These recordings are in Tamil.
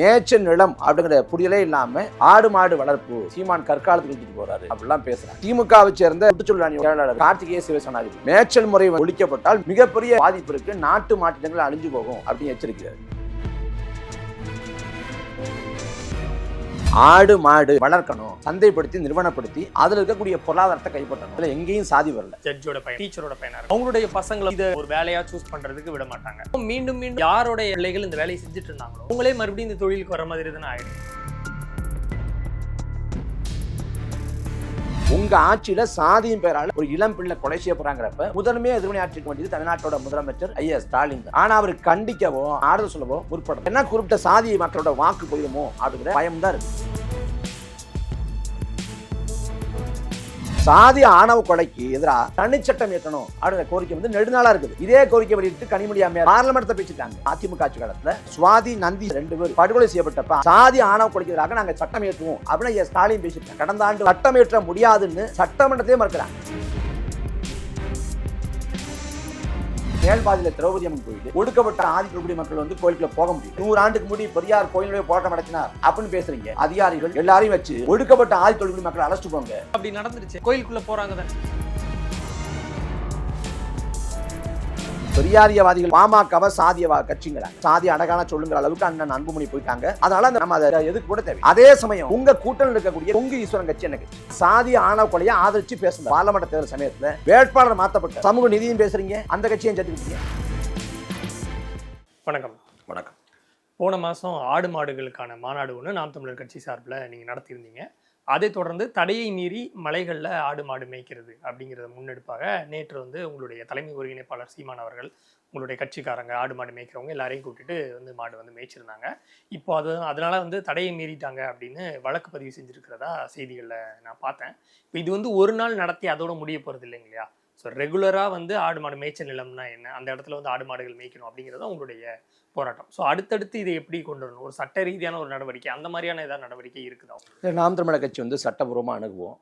மேய்ச்சல் நிலம் அப்படிங்கிற புரியலே இல்லாம ஆடு மாடு வளர்ப்பு சீமான் கற்காலத்துக்கு இழுத்துட்டு போறாரு. அப்படிலாம் பேசுறாங்க. திமுகவை சேர்ந்த சுற்றுச்சூழல் செயலாளர் கார்த்திகேய சிவசனாதிபதி. மேய்ச்சல் முறை ஒழிக்கப்பட்டால் மிகப்பெரிய பாதிப்பு இருக்கு. நாட்டு மாட்டினங்கள் அழிஞ்சு போகும் அப்படின்னு எச்சரிக்கிறார். ஆடு மாடு வளர்க்கணும் சந்தைப்படுத்தி நிறுவனப்படுத்தி அதுல இருக்கக்கூடிய பொருளாதாரத்தை கைப்பற்றணும். இதுல எங்கேயும் சாதி வரல. ஜட்ஜோட பையன் டீச்சரோட பையனார் அவங்களுடைய பசங்களை இதை ஒரு வேலையா சூஸ் பண்றதுக்கு விட மாட்டாங்க. மீண்டும் மீண்டும் யாரோட பிள்ளைகள் இந்த வேலையை செஞ்சுட்டு இருந்தாங்களோ அவங்களே மறுபடியும் இந்த தொழிலுக்கு வர மாதிரி தானே ஆயிடும் உங்க ஆட்சியில சாதியின் பெயரால ஒரு இளம் பிள்ளை கொலை செய்யப்படுறாங்கிறப்ப முதன்மையா எதிர்மனை ஆட்சிக்கு வேண்டியது தமிழ்நாட்டோட முதலமைச்சர் ஐயா ஸ்டாலின் ஆனா அவர் கண்டிக்கவோ ஆறுதல் சொல்லவோ முற்படும் என்ன குறிப்பிட்ட சாதி மக்களோட வாக்கு போயிடுமோ அப்படிங்கிற பயம் தான் இருக்கு. சாதி ஆணவ கொலைக்கு எதிராக தனிச்சட்டம் இயற்றணும் அப்படிங்கிற கோரிக்கை வந்து நெடுநாளா இருக்குது. இதே கோரிக்கை வெளியிட்டு கனிமொழி அம்மையார் பார்லமெண்ட்ல பேசிட்டாங்க. அதிமுக ஆட்சி காலத்துல சுவாதி நந்தி ரெண்டு பேர் படுகொலை செய்யப்பட்டப்ப சாதி ஆணவ கொலைக்கு எதிராக நாங்க சட்டம் இயற்றுவோம் அப்படின்னு ஸ்டாலின் பேசிட்டாங்க. கடந்த ஆண்டு சட்டம் இயற்ற முடியாதுன்னு சட்டமன்றத்தையே மறுக்கிறாங்க. மேல்பாதியில திரௌபதி அம்மன் கோயில் ஒடுக்கப்பட்ட ஆதி திரௌபதி மக்கள் வந்து கோயிலுக்குள்ள போக முடியும். நூறு ஆண்டுக்கு முடி பெரியார் கோயிலுடைய போராட்டம் நடத்தினார் அப்படின்னு பேசுறீங்க. அதிகாரிகள் எல்லாரையும் வச்சு ஒடுக்கப்பட்ட ஆதி தொழில்குடி மக்களை அழைச்சிட்டு போங்க. அப்படி நடந்துருச்சு கோயிலுக்குள்ள போறாங்க பெரியாரியவாதிகள் பாமகவை சாதியவா கட்சிங்கிறாங்க சாதி அடகான சொல்லுங்கிற அளவுக்கு அண்ணன் அன்புமணி போயிட்டாங்க. அதனால அந்த நம்ம அதை எதுக்கு கூட தேவை? அதே சமயம் உங்க கூட்டணியில் இருக்கக்கூடிய கொங்கு ஈஸ்வரன் கட்சி என்ன கட்சி? சாதி ஆணவ கொலையை ஆதரிச்சு பேசுங்க பார்லமெண்ட் தேர்தல் சமயத்துல வேட்பாளர் மாத்தப்பட்ட சமூக நிதியும் பேசுறீங்க. அந்த கட்சியும் சேர்த்துக்கிட்டீங்க வணக்கம். வணக்கம். போன மாசம் ஆடு மாடுகளுக்கான மாநாடு ஒன்று நாம் தமிழர் கட்சி சார்பில் நீங்க நடத்தியிருந்தீங்க. அதை தொடர்ந்து தடையை மீறி மலைகளில் ஆடு மாடு மேய்க்கிறது அப்படிங்கிறத முன்னெடுப்பாக நேற்று வந்து உங்களுடைய தலைமை ஒருங்கிணைப்பாளர் சீமான் அவர்கள் உங்களுடைய கட்சிக்காரங்க ஆடு மாடு மேய்க்கிறவங்க எல்லாரையும் கூப்பிட்டுட்டு வந்து மாடு வந்து மேய்ச்சிருந்தாங்க. இப்போ அது அதனால் வந்து தடையை மீறிட்டாங்க அப்படின்னு வழக்கு பதிவு செஞ்சுருக்கிறதா செய்திகளில் நான் பார்த்தேன். இப்போ இது வந்து ஒரு நாள் நடத்தி அதோட முடிய போகிறது இல்லைங்க இல்லையா? ஸோ ரெகுலராக வந்து ஆடு மாடு மேய்ச்சல் நிலம்னா என்ன? அந்த இடத்துல வந்து ஆடு மாடுகள் மேய்க்கணும் அப்படிங்கிறது உங்களுடைய போராட்டம். ஸோ அடுத்தடுத்து இதை எப்படி கொண்டு வரணும்? ஒரு சட்ட ரீதியான ஒரு நடவடிக்கை அந்த மாதிரியான ஏதாவது நடவடிக்கை இருக்குதா? இல்லை நாம் தமிழக கட்சி வந்து சட்டபூர்வமாக அணுகுவோம்.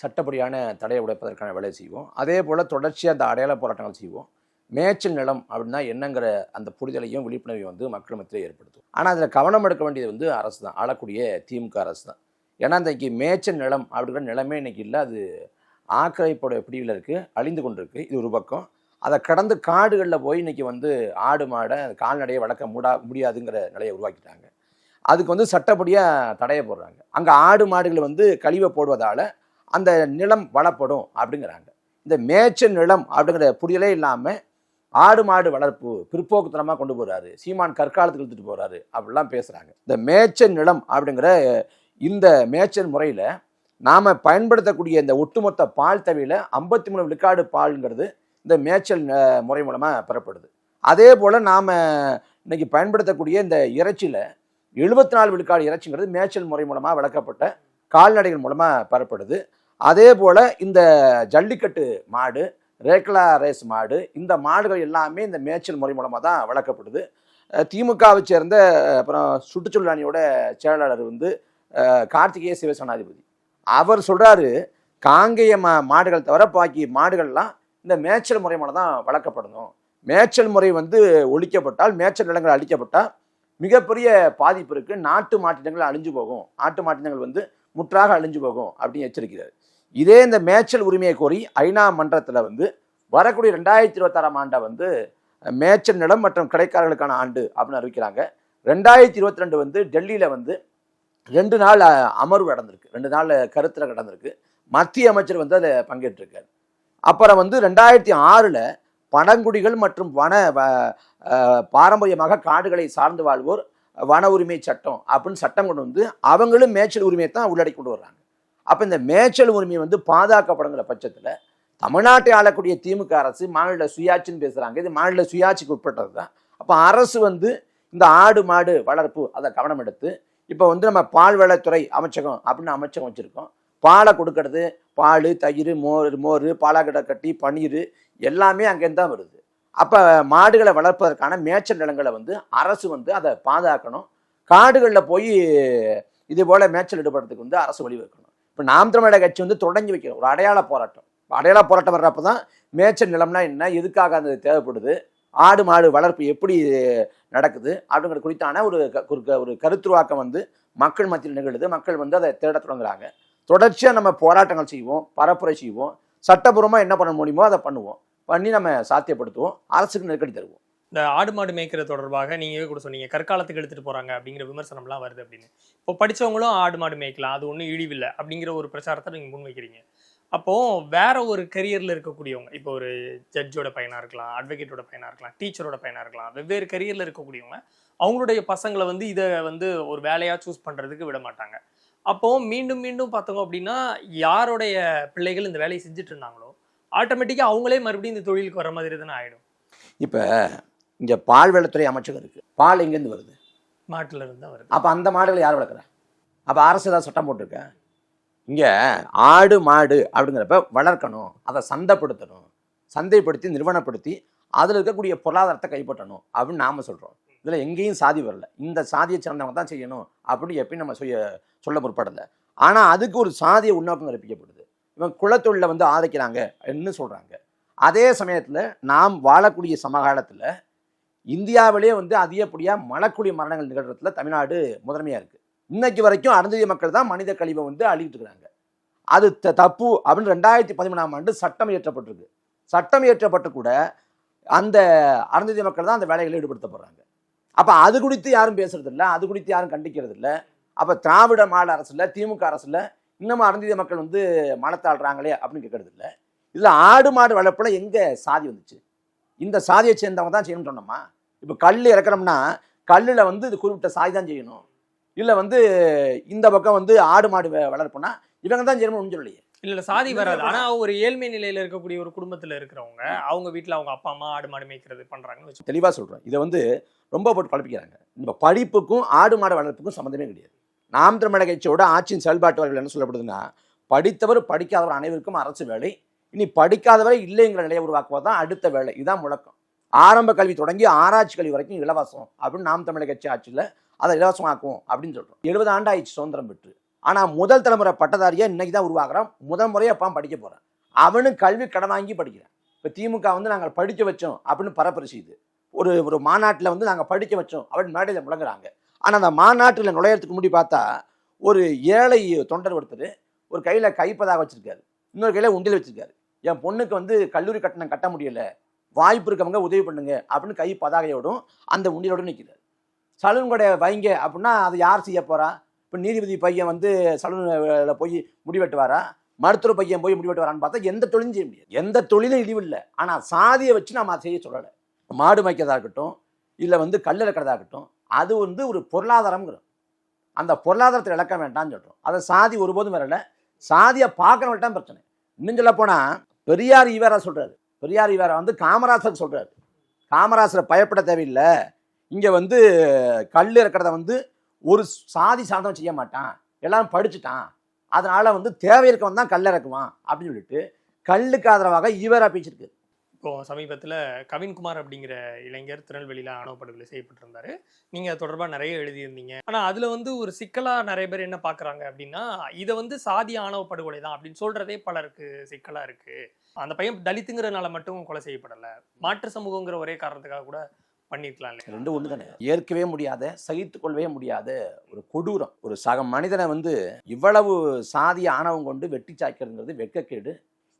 சட்டப்படியான தடையை உடைப்பதற்கான வேலை செய்வோம். அதே போல் தொடர்ச்சியாக அந்த அடையாள போராட்டங்கள் செய்வோம். மேய்ச்சல் நிலம் அப்படின்னா என்னங்கிற அந்த புரிதலையும் விழிப்புணர்வையும் வந்து மக்கள் மத்தியில் ஏற்படுத்தும். ஆனால் அதில் கவனம் எடுக்க வேண்டியது வந்து அரசு தான். ஆளக்கூடிய திமுக அரசு தான். ஏன்னா இன்றைக்கி மேய்ச்சல் நிலம் அப்படிங்கிற நிலமே இன்னைக்கு இல்லை. அது ஆக்கிரமிப்போட பிடிவில் இருக்குது அழிந்து கொண்டிருக்கு. இது ஒரு பக்கம். அதை கடந்து காடுகளில் போய் இன்றைக்கி வந்து ஆடு மாடை கால்நடையை வளர்க்க மூடா முடியாதுங்கிற நிலையை உருவாக்கிட்டாங்க. அதுக்கு வந்து சட்டப்படியாக தடையை போடுறாங்க. அங்கே ஆடு மாடுகள் வந்து கழிவை போடுவதால் அந்த நிலம் வளப்படும் அப்படிங்கிறாங்க. இந்த மேய்ச்சல் நிலம் அப்படிங்கிற புரியலே இல்லாமல் ஆடு மாடு வளர்ப்பு பிற்போக்குத்தனமாக கொண்டு போகிறாரு சீமான் கற்காலத்துக்கு இழுத்துட்டு போகிறாரு அப்படிலாம் பேசுகிறாங்க இந்த மேய்ச்சல் நிலம் அப்படிங்கிற இந்த மேய்ச்சல் முறையில் நாம் பயன்படுத்தக்கூடிய இந்த ஒட்டுமொத்த பால் தவியில் ஐம்பத்தி மூணு விழுக்காடு பால்ங்கிறது இந்த மேய்ச்சல் முறை மூலமாக பெறப்படுது. அதே போல் நாம் இன்னைக்கு பயன்படுத்தக்கூடிய இந்த இறைச்சியில் எழுபத்தி நாலு விழுக்காடு இறைச்சிங்கிறது மேய்ச்சல் முறை மூலமாக வளர்க்கப்பட்ட கால்நடைகள் மூலமாக பெறப்படுது. அதே போல் இந்த ஜல்லிக்கட்டு மாடு ரேக்லா ரேஸ் மாடு இந்த மாடுகள் எல்லாமே இந்த மேய்ச்சல் முறை மூலமாக தான் வளர்க்கப்படுது. திமுகவை சேர்ந்த அப்புறம் சுற்றுச்சூழல் அணியோட செயலாளர் வந்து கார்த்திகேய சிவசேனாதிபதி. அவர் சொல்கிறாரு காங்கேய மா மாடுகள் தவிர பாக்கி மாடுகள்லாம் இந்த மேய்ச்சல் முறை மூலம் தான் வளர்க்கப்படணும். மேய்ச்சல் முறை வந்து ஒழிக்கப்பட்டால் மேய்ச்சல் நிலங்கள் அழிக்கப்பட்டால் மிகப்பெரிய பாதிப்பு இருக்கு. நாட்டு மாட்டினங்கள் அழிஞ்சு போகும். நாட்டு மாட்டினங்கள் வந்து முற்றாக அழிஞ்சு போகும் அப்படின்னு எச்சரிக்கிறார். இதே இந்த மேய்ச்சல் உரிமையை கோரி ஐநா மன்றத்தில் வந்து வரக்கூடிய ரெண்டாயிரத்தி இருபத்தாறாம் ஆண்டை வந்து மேய்ச்சல் நிலம் மற்றும் கிடைக்காரர்களுக்கான ஆண்டு அப்படின்னு அறிவிக்கிறாங்க. ரெண்டாயிரத்தி இருபத்தி ரெண்டு வந்து டெல்லியில் வந்து ரெண்டு நாள் அமர்வு நடந்திருக்கு. ரெண்டு நாள் கருத்தில் நடந்திருக்கு. மத்திய அமைச்சர் வந்து அதில் பங்கேற்றிருக்காரு. அப்புறம் வந்து ரெண்டாயிரத்தி ஆறில் பழங்குடிகள் மற்றும் வன வ- பாரம்பரியமாக காடுகளை சார்ந்து வாழ்வோர் வன உரிமை சட்டம் அப்படின்னு சட்டம் கொண்டு வந்து அவங்களும் மேய்ச்சல் உரிமையை தான் உள்ளடக்கி கொண்டு வர்றாங்க. அப்போ இந்த மேய்ச்சல் உரிமை வந்து பாதுகாக்கப்படுங்கிற பட்சத்தில் தமிழ்நாட்டை ஆளக்கூடிய திமுக அரசு மாநில சுயாட்சின்னு பேசுகிறாங்க இது மாநில சுயாட்சிக்கு உட்பட்டது தான். அப்போ அரசு வந்து இந்த ஆடு மாடு வளர்ப்பு அதை கவனம் எடுத்து இப்போ வந்து நம்ம பால்வளத்துறை அமைச்சகம் அப்படின்னு அமைச்சகம் வச்சுருக்கோம். பாலை கொடுக்கறது பால் தயிர் மோர் மோர் பாலாக்கடை கட்டி பன்னீர் எல்லாமே அங்கேருந்து தான் வருது. அப்போ மாடுகளை வளர்ப்பதற்கான மேய்ச்சல் நிலங்களை வந்து அரசு வந்து அதை பாதுகாக்கணும். காடுகளில் போய் இது போல் மேய்ச்சல் ஈடுபடுறதுக்கு வந்து அரசு வழிவகுக்கணும் இப்போ நாம் தமிழக கட்சி வந்து தொடங்கி வைக்கணும். ஒரு அடையாள போராட்டம். அடையாள போராட்டம் வர்றப்ப தான் மேய்ச்சல் நிலம்னா என்ன எதுக்காக அது தேவைப்படுது ஆடு மாடு வளர்ப்பு எப்படி நடக்குது அப்படிங்கிற குறித்தான ஒரு க- க- ஒரு கருத்துருவாக்கம் வந்து மக்கள் மத்தியில் நிகழுது. மக்கள் வந்து அதை தேட தொடங்குறாங்க. தொடர்ச்சியாக நம்ம போராட்டங்கள் செய்வோம் பரப்புரை செய்வோம். சட்டபூர்வமாக என்ன பண்ண முடியுமோ அதை பண்ணுவோம். பண்ணி நம்ம சாத்தியப்படுத்துவோம். அரசுக்கு நெருக்கடி தருவோம். இந்த ஆடு மாடு மேய்க்கிறது தொடர்பாக நீங்களே கூட சொன்னீங்க. கற்காலத்துக்கு எடுத்துகிட்டு போகிறாங்க அப்படிங்கிற விமர்சனம்லாம் வருது அப்படின்னு. இப்போ படிச்சவங்களும் ஆடு மாடு மேய்க்கலாம். அது ஒன்றும் இழிவில்லை அப்படிங்கிற ஒரு பிரச்சாரத்தை நீங்கள் முன்வைக்கிறீங்க. அப்போ வேற ஒரு கரியர்ல இருக்கக்கூடியவங்க இப்போ ஒரு ஜட்ஜோட பையனா இருக்கலாம் அட்வொகேட்டோட பையனா இருக்கலாம் டீச்சரோட பையனா இருக்கலாம் வெவ்வேறு கரியர்ல இருக்கக்கூடியவங்க அவங்களுடைய பசங்களை வந்து இதை வந்து ஒரு வேலையா சூஸ் பண்றதுக்கு விட மாட்டாங்க. அப்போ மீண்டும் மீண்டும் பார்த்தோம் அப்படின்னா யாருடைய பிள்ளைகள் இந்த வேலையை செஞ்சுட்டு இருந்தாங்களோ ஆட்டோமேட்டிக்கா அவங்களே மறுபடியும் இந்த தொழிலுக்கு வர மாதிரி தானே ஆயிடும். இப்போ இங்கே பால்வளத்துறை அமைச்சகம் இருக்குது பால் எங்கேருந்து வருது? மாட்டுல இருந்து தான் வருது. அப்போ அந்த மாடுகளை யார் வளர்க்குறா? அப்போ அரசு ஏதாவது சட்டம் போட்டிருக்க? இங்கே ஆடு மாடு அப்படிங்கிறப்ப வளர்க்கணும் அதை சந்தைப்படுத்தணும் சந்தைப்படுத்தி நிறுவனப்படுத்தி அதில் இருக்கக்கூடிய பொருளாதாரத்தை கைப்பற்றணும் அப்படின்னு நாம சொல்கிறோம் இதில் எங்கேயும் சாதி வரல. இந்த சாதியை சேர்ந்தவங்க தான் செய்யணும் அப்படின்னு எப்பயும் நம்ம செய்ய சொல்ல முற்படலை. ஆனால் அதுக்கு ஒரு சாதிய உண்ணோக்கம் கற்பிக்கப்படுது இவன் குலத்தொழில வந்து ஆதரிக்கிறாங்க என்ன சொல்கிறாங்க அதே சமயத்தில் நாம் வாழக்கூடிய சமகாலத்தில் இந்தியாவிலே வந்து அதிகப்படியாக மழக்கூடிய மரணங்கள் நிகழ்கிறதுல தமிழ்நாடு முதன்மையாக இருக்குது இன்னைக்கு வரைக்கும் அருந்ததிய மக்கள் தான் மனித கழிவை வந்து அழிக்கிட்டு இருக்கிறாங்க. அது த- தப்பு அப்படின்னு ரெண்டாயிரத்தி பதிமூணாம் ஆண்டு சட்டம் இயற்றப்பட்டிருக்கு. சட்டம் இயற்றப்பட்டு கூட அந்த அருந்ததிய மக்கள் தான் அந்த வேலைகளில் ஈடுபடுத்தப்படுறாங்க அப்போ அது குறித்து யாரும் பேசுறதில்ல அது குறித்து யாரும் கண்டிக்கிறதில்ல. அப்போ திராவிட மாடல் அரசுல திமுக அரசுல இன்னமும் அருந்ததிய மக்கள் வந்து மனத்தாள்றாங்களே அப்படின்னு கேட்கறது இல்ல. இதில் ஆடு மாடு வளர்ப்புல எங்க சாதி வந்துச்சு? இந்த சாதியை சேர்ந்தவங்க தான் செய்யணும்னு சொன்னோமா? இப்போ கல் இறக்குறோம்னா கல்லில் வந்து இது குறிப்பிட்ட சாதி தான் செய்யணும். இல்லை வந்து இந்த பக்கம் வந்து ஆடு மாடு வளர்ப்புனா இவங்க தான் செய்யணும்னு சொல்லலையே. இல்ல இல்ல சாதி வராது. இல்ல. ஆனா ஒரு ஏழ்மை நிலையில இருக்கக்கூடிய ஒரு குடும்பத்துல இருக்கிறவங்க அவங்க வீட்ல அவங்க அப்பா அம்மா ஆடு மாடு மேய்க்கிறது பண்றாங்கன்னு வச்சு தெளிவாக சொல்கிறேன் இதை வந்து ரொம்ப போட்டு குழப்பிக்கிறாங்க. இந்த படிப்புக்கும் ஆடு மாடு வளர்ப்புக்கும் சம்மந்தமே கிடையாது. நாம் தமிழக கட்சியோட ஆட்சியின் செயல்பாட்டவர்கள் என்ன சொல்லப்படுதுன்னா படித்தவர் படிக்காதவர் அனைவருக்கும் அரசு வேலை இனி படிக்காதவரை இல்லைங்கிற நிலையை உருவாக்குவது தான் அடுத்த வேலை. இதுதான் முழக்கம். ஆரம்ப கல்வி தொடங்கி ஆராய்ச்சி கல்வி வரைக்கும் இலவசம் அப்படின்னு நாம் தமிழக கட்சி ஆட்சியில் அதை இலவசமாக்குவோம் அப்படின்னு சொல்கிறோம் எழுபது ஆண்டு ஆயிடுச்சு சுதந்திரம் பெற்று. ஆனால் முதல் தலைமுறை பட்டதாரியாக இன்னைக்கு தான் உருவாக்குறான். முதல் முறையாக அப்பா படிக்க போகிறேன் அவனும் கல்வி கடன் வாங்கி படிக்கிறான். இப்போ திமுக வந்து நாங்கள் படிக்க வச்சோம் அப்படின்னு பரப்புரை செய்யுது ஒரு ஒரு மாநாட்டில் வந்து நாங்கள் படிக்க வச்சோம் அப்படின்னு மேடையில் முழங்குறாங்க. ஆனால் அந்த மாநாட்டில் நுழையறதுக்கு முன்னாடி பார்த்தா ஒரு ஏழை தொண்டர் ஒருத்தர் ஒரு கையில் கைப்பதாக வச்சுருக்காரு. இன்னொரு கையில் உண்டியல் வச்சுருக்காரு. என் பொண்ணுக்கு வந்து கல்லூரி கட்டணம் கட்ட முடியல. வாய்ப்பு இருக்கவங்க உதவி பண்ணுங்க. அப்படின்னு கை பதாகையோடும் அந்த உண்டியலோடும் நிற்கிறார் சலூன் கடை வைங்க அப்படின்னா அதை யார் செய்ய போகிறா இப்போ நீதிபதி பையன் வந்து சலூனில் போய் முடிவெட்டுவாரா? மருத்துவ பையன் போய் முடிவெட்டு வரான்னு பார்த்தா எந்த தொழிலும் செய்ய முடியாது. எந்த தொழிலும் இழிவில்லை ஆனால் சாதியை வச்சு நம்ம அதை செய்ய சொல்லலை. மாடு மேய்க்கிறதா இருக்கட்டும் இல்லை வந்து கல் இறக்கிறதா இருக்கட்டும் அது வந்து ஒரு பொருளாதாரம்ங்கிறோம் அந்த பொருளாதாரத்தை இழக்க வேண்டாம்னு சொல்கிறோம் அதை சாதி ஒருபோதும் வரல. சாதியை பார்க்கறவங்கள்ட்ட தான் பிரச்சனை. இன்னும் சொல்ல போனால் பெரியார் ஈவேரா சொல்கிறாரு பெரியார் ஈவேரா வந்து காமராசருக்கு சொல்கிறாரு காமராசரை பயப்பட தேவையில்லை. இங்கே வந்து கல் இறக்கிறத வந்து ஒரு சாதி சாதம் செய்ய மாட்டான். எல்லாரும் படிச்சுட்டான். அதனால் வந்து தேவை இருக்கவன் தான் கல் இறக்குவான் அப்படின்னு சொல்லிட்டு கல்லுக்கு ஆதரவாக ஈவேரா பேச்சிருக்கு இப்போ சமீபத்தில் கவின்குமார் அப்படிங்கிற இளைஞர் திருநெல்வேலியில் ஆணவ படுகொலை செய்யப்பட்டிருந்தாரு. நீங்க அது நிறைய எழுதியிருந்தீங்க. ஆனால் அதில் வந்து ஒரு சிக்கலாக நிறைய பேர் என்ன பார்க்குறாங்க அப்படின்னா இதை வந்து சாதி ஆணவ படுகொலை தான் அப்படின்னு சொல்றதே பலருக்கு சிக்கலா இருக்கு. அந்த பையன் தலித்துங்கிறனால மட்டும் கொலை செய்யப்படலை. மாற்று சமூகங்கிற ஒரே காரணத்துக்காக கூட பண்ணிருக்கலாம் ரெண்டு ஒன்று தானே ஏற்கவே முடியாத சகித்துக்கொள்ளவே முடியாத ஒரு கொடூரம். ஒரு சக மனிதனை வந்து இவ்வளவு சாதிய ஆணவம் கொண்டு வெட்டி சாய்க்கிறதுங்கிறது வெட்கக்கேடு.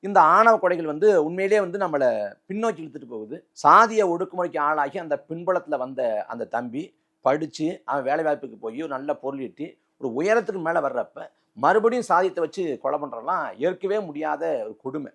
இந்த ஆணவ கொடைகள் வந்து உண்மையிலேயே வந்து நம்மளை பின்னோக்கி இழுத்துட்டு போகுது. சாதிய ஒடுக்குமுறைக்கு ஆளாகி அந்த பின்புலத்தில் வந்த அந்த தம்பி படித்து அவன் வேலை வாய்ப்புக்கு போய் ஒரு நல்ல பொருள் ஈட்டி ஒரு உயரத்துக்கு மேலே வர்றப்ப மறுபடியும் சாதியத்தை வச்சு கொலை பண்ணுறலாம் ஏற்கவே முடியாத ஒரு கொடுமை.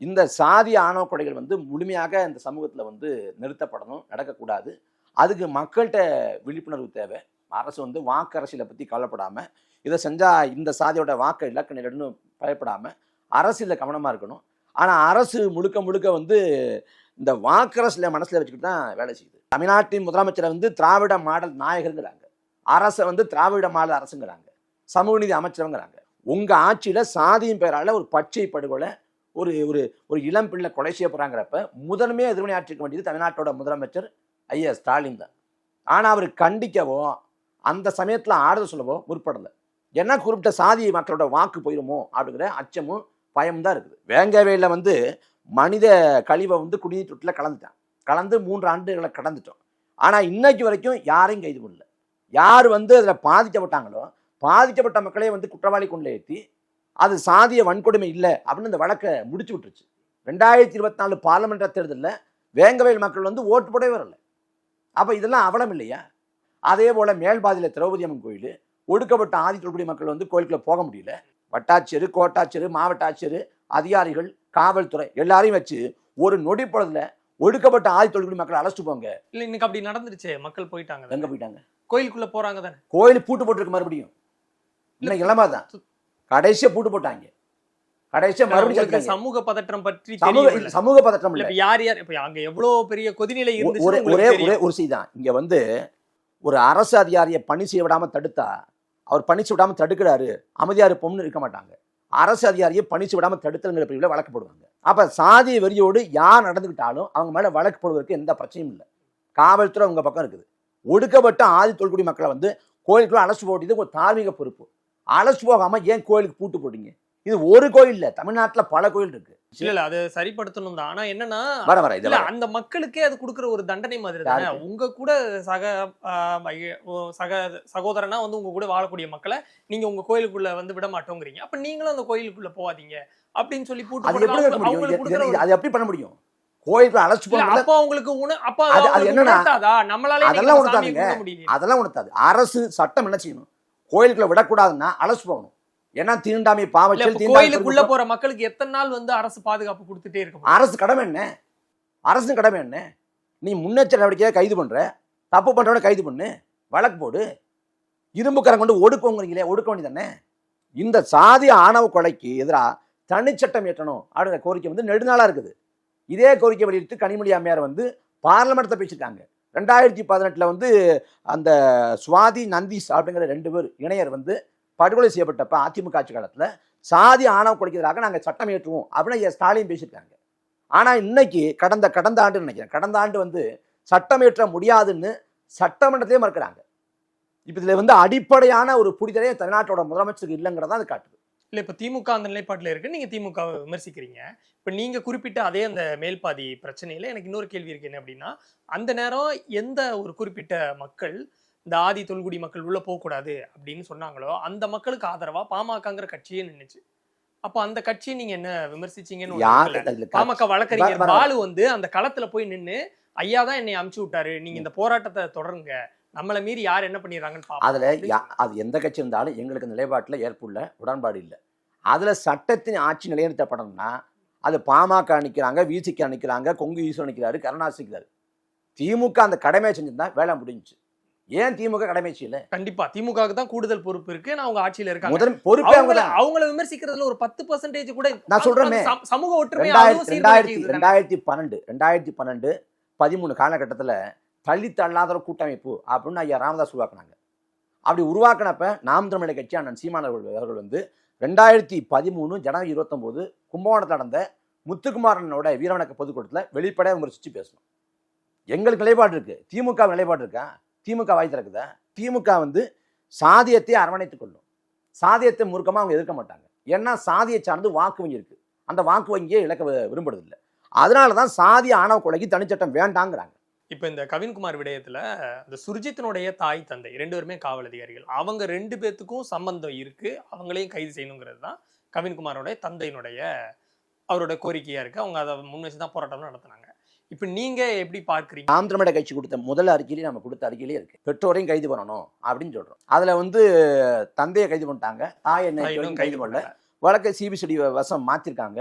இந்த சாதிய ஆணவ கொடைகள் வந்து முழுமையாக இந்த சமூகத்தில் வந்து நிறுத்தப்படணும் நடக்கக்கூடாது. அதுக்கு மக்கள்கிட்ட விழிப்புணர்வு தேவை. அரசு வந்து வாக்கு அரசியலை பற்றி கவலைப்படாமல் இதை செஞ்சால் இந்த சாதியோட வாக்கு இலக்கு நிலன்னு பயப்படாமல் அரசு இதில் கவனமாக இருக்கணும். ஆனால் அரசு முழுக்க முழுக்க வந்து இந்த வாக்கரசில் மனசில் வச்சுக்கிட்டு தான் வேலை செய்யுது. தமிழ்நாட்டின் முதலமைச்சரை வந்து திராவிட மாடல் நாயகருங்கிறாங்க அரசை வந்து திராவிட மாடல் அரசுங்கிறாங்க. சமூக நீதி அமைச்சருங்கிறாங்க. உங்கள் ஆட்சியில் சாதியின் பெயரால் ஒரு பச்சை படுகொலை ஒரு ஒரு ஒரு இளம் பிள்ளை கொலை போகிறாங்கிறப்ப முதன்மையாக எதிர்வினை ஆற்றிக்க வேண்டியது தமிழ்நாட்டோட முதலமைச்சர் ஐயா ஸ்டாலின் தான். ஆனால் அவர் கண்டிக்கவோ அந்த சமயத்தில் ஆறுதல் சொல்லவோ முற்படலை. ஏன்னா குறிப்பிட்ட சாதி மக்களோட வாக்கு போயிருமோ அப்படிங்கிற அச்சமும் பயமும் தான் இருக்குது. வேங்கவேல வந்து மனித கழிவை வந்து குடிநீர் தொட்டில் கலந்துட்டான். கலந்து மூன்று ஆண்டுகளை கடந்துட்டோம். ஆனால் இன்னைக்கு வரைக்கும் யாரையும் கைது பண்ணல. யார் வந்து அதில் பாதிக்கப்பட்டாங்களோ பாதிக்கப்பட்ட மக்களே வந்து குற்றவாளி கொண்டு ஏற்றி அது சாதிய வன்கொடுமை இல்லை அப்படின்னு இந்த வழக்கை முடிச்சு விட்டுருச்சு. ரெண்டாயிரத்தி இருபத்தி நாலு பார்லமெண்ட் தேர்தலில் வேங்கவேல் மக்கள் வந்து ஓட்டு போடவே வரல. அப்போ இதெல்லாம் அவலம் இல்லையா? அதே போல் மேல்பாதியில் திரௌபதி அம்மன் கோயில் ஒடுக்கப்பட்ட ஆதி தொல்குடி மக்கள் வந்து கோயிலுக்குள்ளே போக முடியல. வட்டாட்சியர் கோட்டாட்சியர் மாவட்ட ஆட்சியர் அதிகாரிகள் காவல்துறை எல்லாரையும் வச்சு ஒரு நொடி பொழுதுல ஒடுக்கப்பட்ட ஆதி தொல்குடி மக்களை அழைச்சிட்டு போங்க இல்ல இன்னைக்கு அப்படி நடந்துருச்சே மக்கள் போயிட்டாங்க. எங்க போயிட்டாங்க? கோயிலுக்குள்ள போறாங்க தானே. கோயில் பூட்டு போட்டிருக்கு மறுபடியும். இன்னைக்கு இளமா தான். கடைசியா பூட்டு போட்டாங்க. கடைசியா மறுபடியும். சமூக பதற்றம் பற்றி சமூக பதற்றம் இல்ல யார் யார் இப்ப அங்க எவ்வளவு பெரிய கொதிநிலை இருந்துச்சு ஒரே ஒரே ஒரு செய்தி தான். இங்க வந்து ஒரு அரசு அதிகாரியை பணி செய்ய விடாம தடுத்தா அவர் பணிச்சு விடாமல் தடுக்கிறாரு. அமைதியாக இருப்போம்னு இருக்க மாட்டாங்க. அரசு அதிகாரியை பணிச்சு விடாமல் விடாம பிரிவில் வழக்கு போடுவாங்க. அப்போ சாதிய வெறியோடு யார் நடந்துக்கிட்டாலும் அவங்க மேலே வழக்கு போடுவதற்கு எந்த பிரச்சனையும் இல்லை. காவல்துறை அவங்க பக்கம் இருக்குது. ஒடுக்கப்பட்ட ஆதி தொல்குடி மக்களை வந்து கோயிலுக்குள்ள அழைச்சு போட்டியது ஒரு தார்மீக பொறுப்பு. அழைச்சு போகாமல் ஏன் கோயிலுக்கு பூட்டு போட்டீங்க இது ஒரு கோயில் இல்லை. தமிழ்நாட்டில் பல கோயில் இருக்குது இல்ல இல்ல அது சரிப்படுத்தணும் தான் ஆனா என்னன்னா இல்ல அந்த மக்களுக்கே அது குடுக்குற ஒரு தண்டனை மாதிரி தானே? உங்க கூட சக சக சகோதரனா வந்து உங்க கூட வாழக்கூடிய மக்களை நீங்க உங்க கோயிலுக்குள்ள வந்து விட மாட்டோங்கிறீங்க. அப்ப நீங்களும் அந்த கோயிலுக்குள்ள போகாதீங்க அப்படின்னு சொல்லி பூட்டு அது எப்படி பண்ண முடியும்? கோயிலுக்குள்ள அழைச்சு அப்ப அவங்களுக்கு உண அப்ப அது- என்னன்னா, நம்மளாலே அதெல்லாம் உணர்த்தாதுங்க. அதெல்லாம் உணர்த்தாது. அரசு சட்டம் என்ன செய்யணும்? கோயிலுக்குள்ள விடக்கூடாதுன்னா அழைச்சு போகணும். ஏன்னா தீண்டாமை பாவச்சல் கோயிலுக்குள்ள. போற மக்களுக்கு எத்தனை நாள் வந்து அரசு பாதுகாப்பு கொடுத்துட்டே இருக்க முடியும்? அரசு கடமை என்ன? அரசு கடமை என்ன? நீ முன்னெச்சரிக்கை நடவடிக்கையாக கைது பண்ற? தப்பு பண்றவன கைது பண்ணு. வழக்கு போடு. இரும்புக்கரம் கொண்டு ஒடுக்குங்கிறீங்களே ஒடுக்க வேண்டியதானே இந்த சாதி ஆணவ கொலைக்கு எதிராக தனிச்சட்டம் ஏற்றணும் அப்படிங்கிற கோரிக்கை வந்து நெடுநாளா இருக்குது. இதே கோரிக்கை வெளியிட்டு கனிமொழி அம்மையார் வந்து பார்லமெண்ட்ல பேசியிருக்காங்க. ரெண்டாயிரத்தி பதினெட்டுல வந்து அந்த சுவாதி நந்தீஷ் அப்படிங்கிற ரெண்டு பேர் இணையர் வந்து படுகொலை செய்யப்பட்டப்ப அதிமுக ஆட்சி காலத்தில் சாதி ஆணவம் கொடுக்கிறதாக நாங்கள் சட்டம் ஏற்றுவோம் அப்படின்னு ஸ்டாலின் பேசியிருக்காங்க. ஆனால் இன்னைக்கு கடந்த கடந்த ஆண்டு நினைக்கிறேன். கடந்த ஆண்டு வந்து சட்டம் இயற்ற முடியாதுன்னு சட்டமன்றத்திலே மறுக்கிறாங்க. இப்போ இதில் வந்து அடிப்படையான ஒரு புரிதலே தமிழ்நாட்டோட முதலமைச்சருக்கு இல்லைங்கிறதா அது காட்டுது. இல்லை இப்போ திமுக அந்த நிலைப்பாட்டில் இருக்கு நீங்கள் திமுக விமர்சிக்கிறீங்க. இப்போ நீங்கள் குறிப்பிட்ட அதே அந்த மேல்பாதி பிரச்சனையில் எனக்கு இன்னொரு கேள்வி இருக்கு. என்ன அப்படின்னா அந்த நேரம் எந்த ஒரு குறிப்பிட்ட மக்கள் இந்த ஆதி தொல்குடி மக்கள் உள்ள போகக்கூடாது அப்படின்னு சொன்னாங்களோ அந்த மக்களுக்கு ஆதரவா பாமகங்கிற கட்சியே நின்னுச்சு. அப்ப அந்த கட்சியை நீங்க என்ன விமர்சிச்சீங்கன்னு பாமக வழக்கறிஞர் பாலு வந்து அந்த களத்துல போய் நின்னு ஐயா தான் என்னை அமுச்சு விட்டாரு நீங்க இந்த போராட்டத்தை தொடருங்க நம்மளை மீறி யார் என்ன பண்ணிடுறாங்கன்னு அதுல அது எந்த கட்சி இருந்தாலும் எங்களுக்கு நிலைப்பாட்டுல ஏற்புள்ள உடன்பாடு இல்லை. அதுல சட்டத்தின் ஆட்சி நிலைநிறுத்தப்படணும்னா அது பாமக நிற்கிறாங்க விசிக நிற்கிறாங்க கொங்கு ஈஸ்வரன் நிற்கிறாரு கருணாஸ் நிற்கிறாரு திமுக அந்த கடமையை செஞ்சிருந்தா வேலை முடிஞ்சுச்சு. ஏன் திமுக கடமை செய்யல? கண்டிப்பா. திமுகவுக்கு தான் கூடுதல் பொறுப்பு இருக்கு. நான் அவங்க ஆட்சியில இருக்காங்க. முதல் பொறுப்பே அவங்க அவங்கள அவங்கள விமர்சிக்கிறதுல ஒரு பத்து பர்சன்டேஜ் கூட நான் சொல்றேனே. சம- சமூக ஒற்றுமை ரெண்டாயிரத்தி ரெண்டாயிரத்தி பன்னெண்டு ரெண்டாயிரத்தி பன்னெண்டு பதிமூணு காலகட்டத்தில் தலித் அல்லாதவர் கூட்டமைப்பு அப்படின்னு ஐயா ராமதாஸ் உருவாக்குனாங்க. அப்படி உருவாக்கினப்ப நாம் தமிழர் கட்சி அண்ணன் சீமான் அவர்கள் வந்து ரெண்டாயிரத்தி பதிமூணு ஜனவரி இருபத்தொம்போது கும்பகோணத்தில் நடந்த முத்துக்குமாரனோட வீரவணக்க பொதுக்கூட்டத்தில் வெளிப்படையாக விமர்சித்து பேசணும். எங்களுக்கு நிலைப்பாடு இருக்கு. திமுக நிலைப்பாடு இருக்கா? திமுக வாய் திறக்குதா? திமுக வந்து சாதியத்தை அரவணைத்துக் கொள்ளும். சாதியத்தை முறுக்கமாக அவங்க எதிர்க்க மாட்டாங்க. ஏன்னா சாதியை சார்ந்து வாக்கு வங்கி இருக்கு. அந்த வாக்கு வங்கியை இழக்க விரும்புறதில்லை. அதனால தான் சாதிய ஆணவ கொலைக்கு தனிச்சட்டம் வேண்டாங்கிறாங்க. இப்போ இந்த கவின்குமார் விடயத்தில் இந்த சுர்ஜித்தினுடைய தாய் தந்தை ரெண்டு பேருமே காவல் அதிகாரிகள். அவங்க ரெண்டு பேர்த்துக்கும் சம்பந்தம் இருக்குது அவங்களையும் கைது செய்யணுங்கிறது தான் கவின்குமாரோடைய தந்தையினுடைய அவரோட கோரிக்கையாக இருக்குது அவங்க அதை முன் வச்சு தான் போராட்டம் நடத்துனாங்க. இப்ப நீங்க எப்படி பார்க்கறீங்க? நாம் தமிழக கட்சி கொடுத்த முதல் அறிக்கையிலே நம்ம கொடுத்த அறிக்கையிலே இருக்கு. பெற்றோரையும் கைது பண்ணணும் அப்படின்னு சொல்றோம். அதுல வந்து தந்தையை கைது பண்ணிட்டாங்க தாய் என்ன கைது பண்ணல. வழக்கை சிபிசிடி வசம் மாத்திருக்காங்க.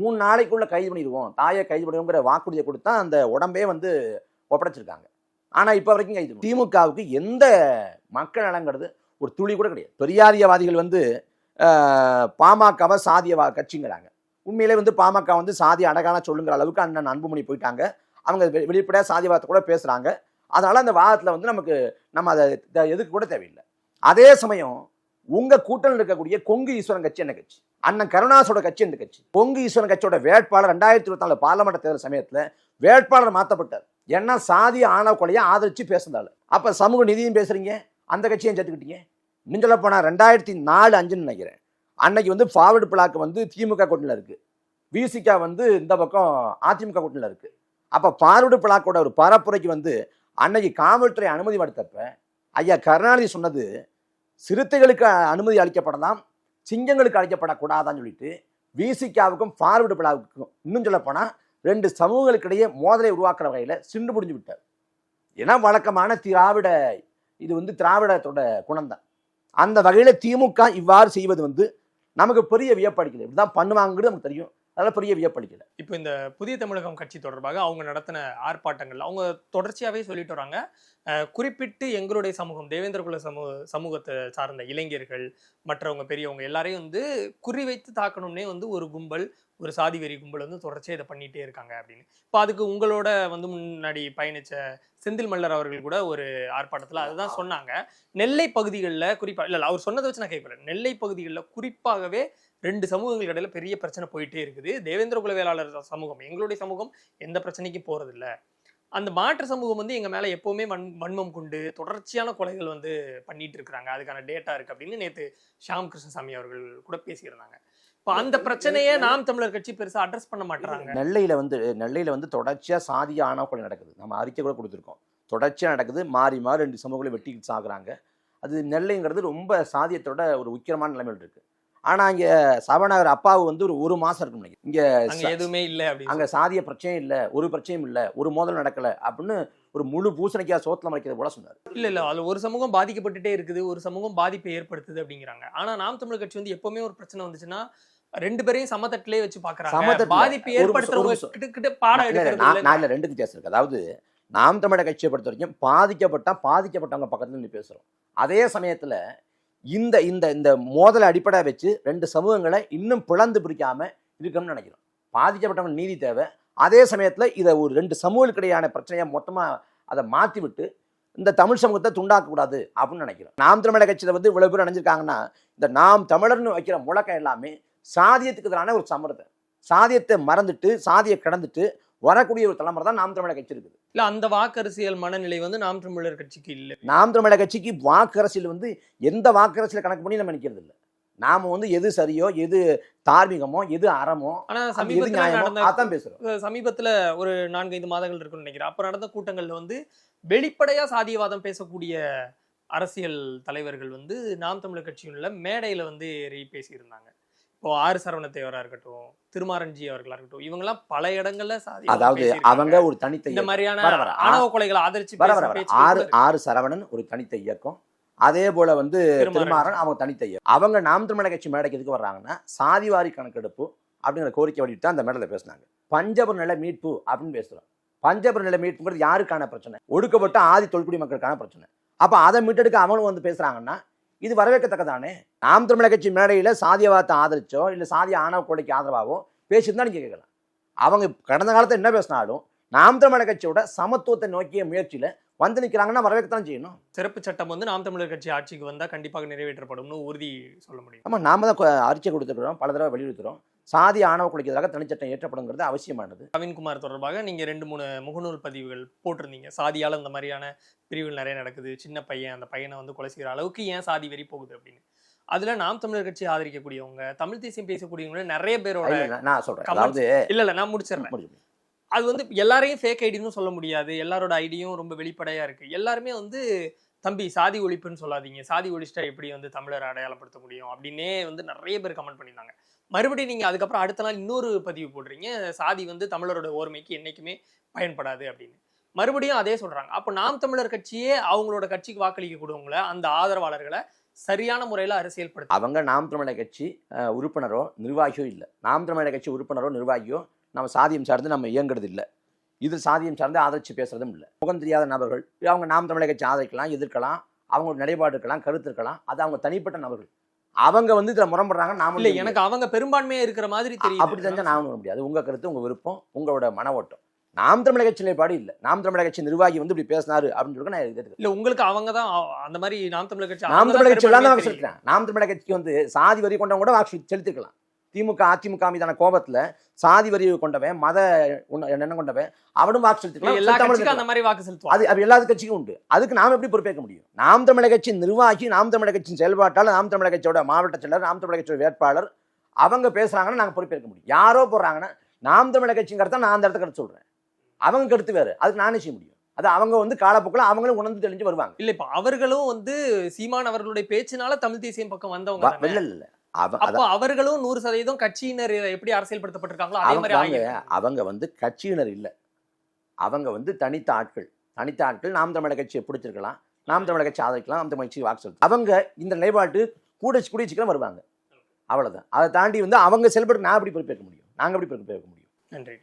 மூணு நாளைக்குள்ள கைது பண்ணிடுவோம். தாயை கைது பண்ணுவோங்கிற வாக்குறுதியை கொடுத்தா அந்த உடம்பே வந்து ஒப்படைச்சிருக்காங்க. ஆனா இப்ப வரைக்கும் கைது. திமுகவுக்கு எந்த மக்கள் நலங்கிறது ஒரு துளி கூட கிடையாது. பெரியாரியவாதிகள் வந்து பாமகவை சாதிய கட்சிங்கிறாங்க. உண்மையிலே வந்து பாமக வந்து சாதி அடகான சொல்லுங்கிற அளவுக்கு அண்ணன் அன்புமணி போயிட்டாங்க. அவங்க வெளிப்படையாக சாதி வாதத்தை கூட பேசுகிறாங்க அதனால் அந்த வாதத்தில் வந்து நமக்கு நம்ம அதை எதுக்கு கூட தேவையில்லை. அதே சமயம் உங்கள் கூட்டணியில் இருக்கக்கூடிய கொங்கு ஈஸ்வரன் கட்சி என்ன கட்சி? அண்ணன் கருணாசோட கட்சி எந்த கட்சி? கொங்கு ஈஸ்வரன் கட்சியோட வேட்பாளர் ரெண்டாயிரத்தி இருபத்தி நாலு பாராளுமன்ற தேர்தல் சமயத்தில் வேட்பாளர் மாற்றப்பட்டார் ஏன்னா சாதி ஆணவ கொலையை ஆதரித்து பேசுனால அப்போ சமூக நிதியும் பேசுகிறீங்க அந்த கட்சியும் சேர்த்துக்கிட்டீங்க இன்னும் ரெண்டாயிரத்தி நாலு அஞ்சுன்னு நினைக்கிறேன். அன்னைக்கு வந்து ஃபார்வர்டு பிளாக் வந்து திமுக கூட்டணியில் இருக்குது விசிகா வந்து இந்த பக்கம் அதிமுக கூட்டணியில் இருக்குது அப்போ ஃபார்வர்டு பிளாக்கோட ஒரு பரப்புரைக்கு வந்து அன்னைக்கு காவல்துறை அனுமதி மறுத்தப்ப ஐயா கருணாநிதி சொன்னது சிறுத்தைகளுக்கு அனுமதி அளிக்கப்படலாம் சிங்கங்களுக்கு அளிக்கப்படக்கூடாதான்னு சொல்லிட்டு விசிகாவுக்கும் ஃபார்வர்டு பிளாவுக்கும் இன்னும் சொல்லப்போனால் ரெண்டு சமூகங்களுக்கிடையே மோதலை உருவாக்குற வகையில் சிண்டு புடிஞ்சு விட்டார். ஏன்னா வழக்கமான திராவிட இது வந்து திராவிடத்தோட குணம்தான். அந்த வகையில் திமுக இவ்வாறு செய்வது வந்து நமக்கு பெரிய வியப்பளிக்கல இப்படிதான் பண்ணுவாங்கிறது நமக்கு தெரியும். அதெல்லாம் பெரிய வியப்பளிக்கல. இப்போ இந்த புதிய தமிழகம் கட்சி தொடர்பாக அவங்க நடத்தின ஆர்ப்பாட்டங்கள் அவங்க தொடர்ச்சியாகவே சொல்லிட்டு வராங்க. குறிப்பிட்டு எங்களுடைய சமூகம் தேவேந்திரகுல சமூக சமூகத்தை சார்ந்த இளைஞர்கள் மற்றவங்க பெரியவங்க எல்லாரையும் வந்து குறிவைத்து தாக்கணும்னே வந்து ஒரு கும்பல் ஒரு சாதி வெறி கும்பல் வந்து தொடர்ச்சியாக இதை பண்ணிகிட்டே இருக்காங்க அப்படின்னு. இப்போ அதுக்கு உங்களோட வந்து முன்னாடி பயணித்த செந்தில் மல்லர் அவர்கள் கூட ஒரு ஆர்ப்பாட்டத்தில் அதுதான் சொன்னாங்க. நெல்லை பகுதிகளில் குறிப்பாக இல்லை அவர் சொன்னதை வச்சு நான் கேட்கல நெல்லை பகுதிகளில் குறிப்பாகவே ரெண்டு சமூகங்களுக்கு இடையில பெரிய பிரச்சனை போயிட்டே இருக்குது. தேவேந்திர குல வேளாளர் சமூகம் எங்களுடைய சமூகம் எந்த பிரச்சனைக்கும் போறதில்ல. அந்த மாற்று சமூகம் வந்து எங்க மேல எப்பவுமே வன் வன்மம் கொண்டு தொடர்ச்சியான கொலைகள் வந்து பண்ணிட்டு இருக்கிறாங்க. அதுக்கான டேட்டா இருக்கு அப்படின்னு நேத்து ஷாம் கிருஷ்ணசாமி அவர்கள் கூட பேசியிருந்தாங்க. இப்போ அந்த பிரச்சனையை நாம் தமிழர் கட்சி பெருசா அட்ரஸ் பண்ண மாட்டாங்க நெல்லையில் வந்து நெல்லையில் வந்து தொடர்ச்சியாக சாதிய ஆணவ கொலை நடக்குது. நம்ம அறிக்கை கூட கொடுத்துருக்கோம். தொடர்ச்சியாக நடக்குது. மாறி மாறி ரெண்டு சமூகங்களை வெட்டிக்கிட்டு சாகுறாங்க. அது நெல்லைங்கிறது ரொம்ப சாதியத்தோட ஒரு உக்கிரமான நிலைமையில் இருக்கு. ஆனால் இங்கே சபாநாயகர் அப்பாவு வந்து ஒரு ஒரு மாதம் இருக்கும் இங்கே எதுவுமே இல்ல அங்கே சாதிய பிரச்சனையும் இல்லை ஒரு பிரச்சனையும் இல்லை ஒரு மோதல் நடக்கலை அப்படின்னு ஒரு முழு பூசணிக்காய் சோத்துல மறைக்கிறது போல சொன்னார் இல்ல இல்ல அதுல ஒரு சமூகம் பாதிக்கப்பட்டுட்டே இருக்குது ஒரு சமூகம் பாதிப்பை ஏற்படுத்துது அப்படிங்கிறாங்க ஆனா நாம் தமிழர் கட்சி வந்து எப்பவுமே ஒரு பிரச்சனை வந்துச்சுன்னா ரெண்டு பேரையும் சமத்தட்டிலே வச்சு பாக்குறாங்க. பாதிப்பை ஏற்படுத்துறவங்க. கிட்ட பாடம் எடுக்கிறது நான் இல்ல. ரெண்டு வித்தியாசம் இருக்கு அதாவது நாம் தமிழக கட்சியை பொறுத்த வரைக்கும் பாதிக்கப்பட்டா பாதிக்கப்பட்டவங்க பக்கத்துல நின்று பேசுறோம் அதே சமயத்துல இந்த இந்த இந்த மோதலை அடிப்படையாக வச்சு ரெண்டு சமூகங்களை இன்னும் பிளந்து பிடிக்காமல் இருக்கணும்னு நினைக்கிறோம். பாதிக்கப்பட்டவங்க நீதி தேவை. அதே சமயத்தில் இதை ஒரு ரெண்டு சமூகங்களுக்கு இடையான பிரச்சனையை மொத்தமாக அதை மாற்றி விட்டு இந்த தமிழ் சமூகத்தை துண்டாக்கக்கூடாது அப்படின்னு நினைக்கிறோம். நாம் தமிழக கட்சியில் வந்து இவ்வளோ பேர் நினைஞ்சிருக்காங்கன்னா இந்த நாம் தமிழர்னு வைக்கிற முழக்கம் எல்லாமே சாதியத்துக்கு எதிரான ஒரு சமரத்தை சாதியத்தை மறந்துட்டு சாதியை கடந்துட்டு வரக்கூடிய ஒரு தலைமுறை தான் நாம் தமிழக கட்சி இருக்குது. இல்ல அந்த வாக்கரசியல் மனநிலை வந்து நாம் தமிழர் கட்சிக்கு இல்ல. நாம் தமிழக கட்சிக்கு வாக்கரசியல் வந்து எந்த வாக்கரசியல் கணக்கு பண்ணி நம்ம நிற்கிறது இல்லை நாம வந்து எது சரியோ எது தார்மீகமோ எது அறமோ ஆனா சமீபத்துல அதான் பேசுறோம். சமீபத்துல ஒரு நான்கு ஐந்து மாதங்கள் இருக்குன்னு நினைக்கிறேன். அப்ப நடந்த கூட்டங்கள்ல வந்து வெளிப்படையா சாதியவாதம் பேசக்கூடிய அரசியல் தலைவர்கள் வந்து நாம் தமிழர் கட்சியுள்ள மேடையில வந்து ஏறி பேசியிருந்தாங்க. இப்போ ஆறு சரவணத்தேவரா இருக்கட்டும் திருமாரஞ்சி அவர்களா இருக்கட்டும் இவங்கெல்லாம் பல இடங்கள்ல சாதி அதாவது அவங்க ஒரு தனித்த இந்த. மாதிரியான. ஆணவ கொலைகளை ஆதரிச்சு வர வர ஆறு ஆறு சரவணன் ஒரு தனித்த இயக்கம். அதே போல வந்து திருமாறன். அவங்க தனித்த இயக்கம். அவங்க நாம் தமிழக கட்சி மேடைக்கு எதுக்கு வர்றாங்கன்னா சாதிவாரி கணக்கெடுப்பு அப்படிங்கிற கோரிக்கை வழிட்டு அந்த மேடையில் பேசுனாங்க. பஞ்சபுர நில மீட்பு அப்படின்னு பேசுறோம். பஞ்சபுர நில மீட்புங்கிறது யாருக்கான பிரச்சனை? ஒடுக்கப்பட்ட ஆதி தொல்குடி மக்களுக்கான பிரச்சனை. அப்ப அதை மீட்டெடுக்க அவனும் வந்து பேசுறாங்கன்னா இது வரவேற்கத்தக்கதானே? நாம் தமிழக கட்சி மேடையில சாதியவாதத்தை ஆதரிச்சோ இல்ல சாதிய ஆணவ கொலைக்கு ஆதரவாகவோ பேசியிருந்தா நீங்க கேட்கலாம். அவங்க கடந்த காலத்துல என்ன பேசினாலும் நாம் தமிழக கட்சியோட சமத்துவத்தை நோக்கிய முயற்சியில வந்து நிக்கிறாங்கன்னா வரவேற்கத்தான் செய்யணும். சிறப்பு சட்டம் வந்து நாம் தமிழர் கட்சி ஆட்சிக்கு வந்தா கண்டிப்பாக நிறைவேற்றப்படும்னு உறுதி சொல்ல முடியும். ஆமா நாம தான் அறிக்கை கொடுத்துருக்கிறோம் பல தடவை வலியுறுத்துறோம். சாதி ஆணவ கொலைக்கு எதிராக தனிச்சட்டம் ஏற்றப்படுங்கிறது அவசியமானது. கவின்குமார் தொடர்பாக நீங்க ரெண்டு மூணு முகநூல் பதிவுகள் போட்டிருந்தீங்க. சாதியால இந்த மாதிரியான பிரிவுகள் நிறைய நடக்குது. சின்ன பையன் அந்த பையனை வந்து கொலை செய்யற அளவுக்கு ஏன் சாதி வெறி போகுது அப்படின்னு. அதுல நாம் தமிழர் கட்சி ஆதரிக்கக்கூடியவங்க தமிழ் தேசியம் பேசக்கூடியவங்க நிறைய பேரோட நான் சொல்றேன். அதாவது இல்ல இல்ல நான் முடிச்சிடுறேன். அது வந்து எல்லாரையும் ஃபேக் ஐடின்னு சொல்ல முடியாது. எல்லாரோட ஐடியும் ரொம்ப வெளிப்படையா இருக்கு. எல்லாருமே வந்து தம்பி சாதி ஒழிப்புன்னு சொல்லாதீங்க. சாதி ஒழிச்சிட்டா எப்படி வந்து தமிழர் அடையாளப்படுத்த முடியும்? அப்படின்னே வந்து நிறைய பேர் கமெண்ட் பண்ணியிருந்தாங்க. மறுபடியும் நீங்கள் அதுக்கப்புறம் அடுத்த நாள் இன்னொரு பதிவு போடுறீங்க. சாதி வந்து தமிழரோட ஓர்மைக்கு என்றைக்குமே பயன்படாது அப்படின்னு. மறுபடியும் அதே சொல்கிறாங்க அப்போ நாம் தமிழர் கட்சியே அவங்களோட கட்சிக்கு வாக்களிக்க கூடவங்கள அந்த ஆதரவாளர்களை சரியான முறையில் அரசியல்படுத்த அவங்க நாம் தமிழர் கட்சி உறுப்பினரோ நிர்வாகியோ இல்லை. நாம் தமிழர் கட்சி உறுப்பினரோ நிர்வாகியோ நம்ம சாதியம் சார்ந்து நம்ம இயங்குறது இல்லை இது சாதியம் சார்ந்து ஆதரிச்சு பேசுறதும் இல்லை. முகம் தெரியாத நபர்கள் அவங்க நாம் தமிழர் கட்சி ஆதரிக்கலாம் எதிர்க்கலாம் அவங்களோட நிலைப்பாடு இருக்கலாம் கருத்து இருக்கலாம் அது அவங்க தனிப்பட்ட நபர்கள். அவங்க வந்து இதுல முரண்படுறாங்க நாம இல்ல எனக்கு அவங்க பெரும்பான்மையா இருக்கிற மாதிரி தெரியும் அப்படி தெரிஞ்சா நாம வர முடியாது உங்க கருத்து உங்க விருப்பம் உங்களோட மன ஓட்டம். நாம் தமிழக கட்சி நிலைப்பாடு இல்லை. நாம் தமிழக கட்சி நிர்வாகி வந்து இப்படி பேசினாரு அப்படின்னு சொல்லி நான் இல்ல உங்களுக்கு அவங்க தான் அந்த மாதிரி நாம் தமிழர் கட்சி நாம் தான் தமிழக கட்சி எல்லாம் வாக்கு பெரும்பான்மையா செலுத்துறேன் நாம் தமிழக கட்சிக்கு வந்து சாதி வரி கொண்டவங்க கூட வாக்கு செலுத்திக்கலாம் திமுக அதிமுக மீதான கோபத்துல சாதி வரி கொண்டவன் மத எண்ணம் கொண்டவன் அவனும் வாக்கு. செலுத்திக்கலாம் அந்த. மாதிரி வாக்கு செலுத்துவாங்க அது அது எல்லா கட்சிக்கும் உண்டு. அதுக்கு நாம் எப்படி பொறுப்பேற்க முடியும்? நாம் தமிழக கட்சி நிர்வாகி நாம் தமிழக கட்சியின் செயல்பாட்டாளர் நாம் தமிழக கட்சியோட மாவட்ட செயலர் நாம் தமிழக கட்சியோட வேட்பாளர் அவங்க பேசுறாங்கன்னா நாங்க பொறுப்பேற்க முடியும். யாரோ போடுறாங்கன்னா நாம் தமிழக கட்சிங்கிறத நான் அந்த இடத்துக்கு எடுத்து சொல்றேன். அவங்க கருத்து வேறு. அதுக்கு நானே செய்ய முடியும்? அது அவங்க வந்து காலப்போக்கில் அவங்களும் உணர்ந்து தெளிஞ்சு வருவாங்க. இல்ல இப்ப அவர்களும் வந்து சீமான் அவர்களுடைய பேச்சினால தமிழ் தேசியம் பக்கம் வந்தவங்க? இல்ல இல்ல. அப்போ அவர்களும் நூறு சதவீதம் கட்சியினர் எப்படி அரசியல்படுத்தப்பட்டிருக்காங்களோ அதே அவங்க மாதிரி அவங்க வந்து கட்சியினர் இல்லை. அவங்க வந்து தனித்த ஆட்கள். தனித்த ஆட்கள் நாம் தமிழர் கட்சியை பிடிச்சிருக்கலாம். நாம் தமிழர் கட்சி ஆதரிக்கலாம். நாம் தமிழ் கட்சி வாக்கு செலுத்தலாம். அவங்க இந்த நிலைப்பாட்டு கூட கூடிய சீக்கிரம் வருவாங்க. அவ்வளவுதான். அதை தாண்டி வந்து அவங்க செயல்பட்டு நான் எப்படி பொறுப்பேற்க முடியும்? நாங்க எப்படி பொறுப்பேற்க முடியும்? நன்றி.